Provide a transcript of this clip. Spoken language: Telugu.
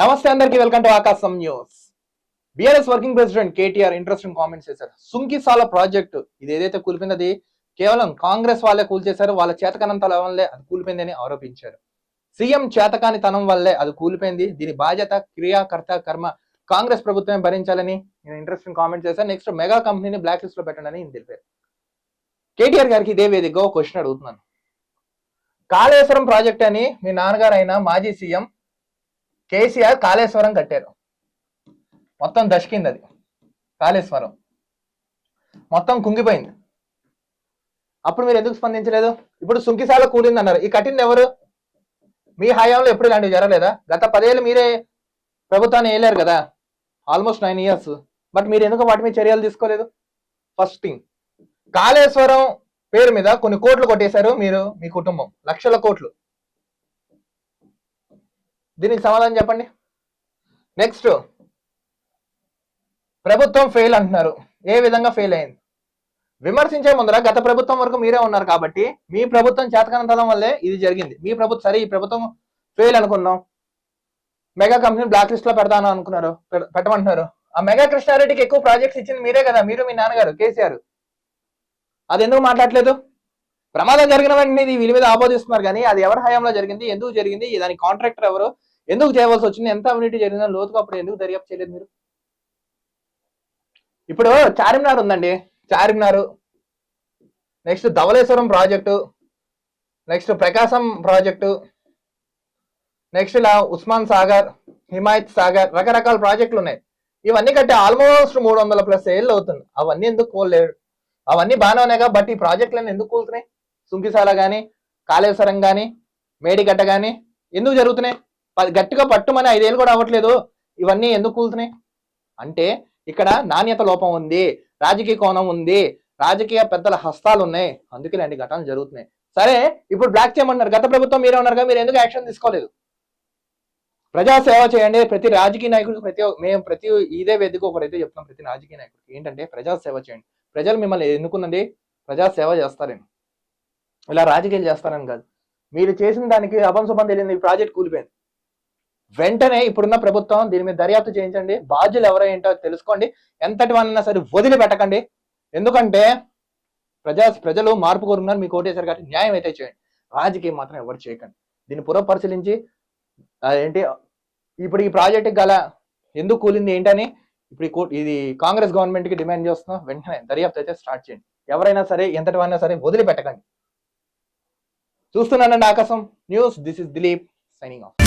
నమస్తే అందరికి welcome to Aakasam news. BRS working president KTR interesting comments చేశారు. సుంకిసాల ప్రాజెక్టు ఇది ఏదైతే కూలిపోయిందో కేవలం కాంగ్రెస్ వాళ్ళే కూల్చేశారు వాళ్ళ చేతకనంతల వల్లే అది కూలిపోయిందని ఆరోపించారు. సీఎం చేతకాని తనం వల్లే అది కూలిపోయింది. దీని బాధ్యత క్రియాకర్త కర్మ కాంగ్రెస్ ప్రభుత్వమే భరించాలని నేను ఇంట్రెస్టింగ్ కామెంట్ చేశాను. నెక్స్ట్ మెగా కంపెనీని బ్లాక్ లిస్ట్లో పెట్టండి అని తెలిపారు. కేటీఆర్ గారికి ఇదే వేదికగా క్వశ్చన్ అడుగుతున్నాను. కాళేశ్వరం ప్రాజెక్ట్ అని మీ నాన్నగారు అయిన మాజీ సీఎం కేసీఆర్ కాళేశ్వరం కట్టారు. మొత్తం దశకింది అది కాళేశ్వరం. మొత్తం కుంగిపోయింది. అప్పుడు మీరు ఎందుకు స్పందించలేదు? ఇప్పుడు సుంకిసాల కూలింది అన్నారు ఈ కట్టింది ఎవరు? మీ హయాంలో ఎప్పుడు ఇలాంటివి జరగలేదా? గత పదేళ్ళు మీరే ప్రభుత్వాన్ని వేయలేరు కదా. ఆల్మోస్ట్ నైన్ ఇయర్స్ బట్ మీరు ఎందుకు వాటి మీద చర్యలు తీసుకోలేదు? ఫస్ట్ థింగ్ కాళేశ్వరం పేరు మీద కొన్ని కోట్లు కొట్టేశారు మీరు మీ కుటుంబం. లక్షల కోట్లు. దీనికి సమాధానం చెప్పండి. నెక్స్ట్ ప్రభుత్వం ఫెయిల్ అంటున్నారు. ఏ విధంగా ఫెయిల్ అయింది? విమర్శించే ముందర గత ప్రభుత్వం వరకు మీరే ఉన్నారు కాబట్టి మీ ప్రభుత్వం చేతకనంతరం వల్లే ఇది జరిగింది. మీ ప్రభుత్వం సరే ఈ ప్రభుత్వం ఫెయిల్ అనుకున్నాం మెగా కంపెనీ బ్లాక్ లిస్ట్లో పెడతాను అనుకున్నారు. పెడ- పెట్టమంటున్నారు. ఆ మెగా కృష్ణారెడ్డికి ఎక్కువ ప్రాజెక్ట్స్ ఇచ్చింది మీరే కదా. మీరు మీ నాన్నగారు కేసీఆర్. అది ఎందుకు మాట్లాడలేదు? ప్రమాదం జరిగిన వెంటనే ఇది వీళ్ళ మీద ఆపోజిస్తున్నారు కానీ అది ఎవరి హయాంలో జరిగింది? ఎందుకు జరిగింది? దాని కాంట్రాక్టర్ ఎవరు? ఎందుకు చేయవలసి వచ్చింది? ఎంత అవినీతి జరిగిందని లోతుగా అప్పుడు ఎందుకు దర్యాప్తు చేయలేదు మీరు? ఇప్పుడు చార్మినార్ ఉందండి. Charminar. Next Dhavaleswaram project. Next Prakasam project. Next ఇలా ఉస్మాన్ సాగర్ హిమాయత్ సాగర్ రకరకాల ప్రాజెక్టులు ఉన్నాయి. ఇవన్నీ కట్టే ఆల్మోస్ట్ మూడు వందల ప్లస్ ఏళ్ళు అవుతుంది. అవన్నీ ఎందుకు కోల్లేడు అవన్నీ బాగానే ఉన్నాయి బట్ ఈ ప్రాజెక్టులన్నీ ఎందుకు కూలుతున్నాయి? సుంకిసాల కానీ కాళేశ్వరం కానీ మేడిగడ్డ కానీ ఎందుకు జరుగుతున్నాయి? గట్టిగా పట్టుమని ఐదేళ్ళు కూడా అవ్వట్లేదు. ఇవన్నీ ఎందుకు కూలుతున్నాయి? అంటే ఇక్కడ నాణ్యత లోపం ఉంది రాజకీయ కోణం ఉంది రాజకీయ పెద్దల హస్తాలు ఉన్నాయి. అందుకే ఇలాంటి ఘటనలు జరుగుతున్నాయి. సరే ఇప్పుడు బ్లాక్ చేయమన్నారు గత ప్రభుత్వం మీరే ఉన్నారు మీరు ఎందుకు యాక్షన్ తీసుకోలేదు? ప్రజా సేవ చేయండి. ప్రతి రాజకీయ నాయకుడికి ప్రతి మేము ప్రతి ఇదే వేదిక ఒకరైతే చెప్తున్నాం. ప్రతి రాజకీయ నాయకుడికి ఏంటంటే ప్రజా సేవ చేయండి. ప్రజలు మిమ్మల్ని ఎన్నుకున్నది ప్రజా సేవ ఇలా రాజకీయాలు చేస్తారని కాదు. మీరు చేసిన దానికి అపంశుభం తెలియదు ఈ ప్రాజెక్ట్ కూలిపోయింది. వెంటనే ఇప్పుడున్న ప్రభుత్వం దీని మీద దర్యాప్తు చేయించండి. బాధ్యులు ఎవరైంటో ఏంటో తెలుసుకోండి. ఎంతటి వాళ్ళైనా సరే వదిలిపెట్టకండి. ఎందుకంటే ప్రజా ప్రజలు మార్పు కోరుకున్నారు. మీకు ఓటేశారు కాబట్టి న్యాయం అయితే చేయండి. రాజకీయం మాత్రం ఎవరు చేయకండి. దీన్ని పునఃపరిశీలించి ఏంటి ఇప్పుడు ఈ ప్రాజెక్ట్ గల ఎందుకు కూలింది ఏంటని ఇప్పుడు ఇది కాంగ్రెస్ గవర్నమెంట్కి డిమాండ్ చేస్తున్నాం. వెంటనే దర్యాప్తు అయితే స్టార్ట్ చేయండి. ఎవరైనా సరే ఎంతటి వారైనా సరే వదిలిపెట్టకండి. చూస్తున్నానండి Aakasam news. This is Dilip signing off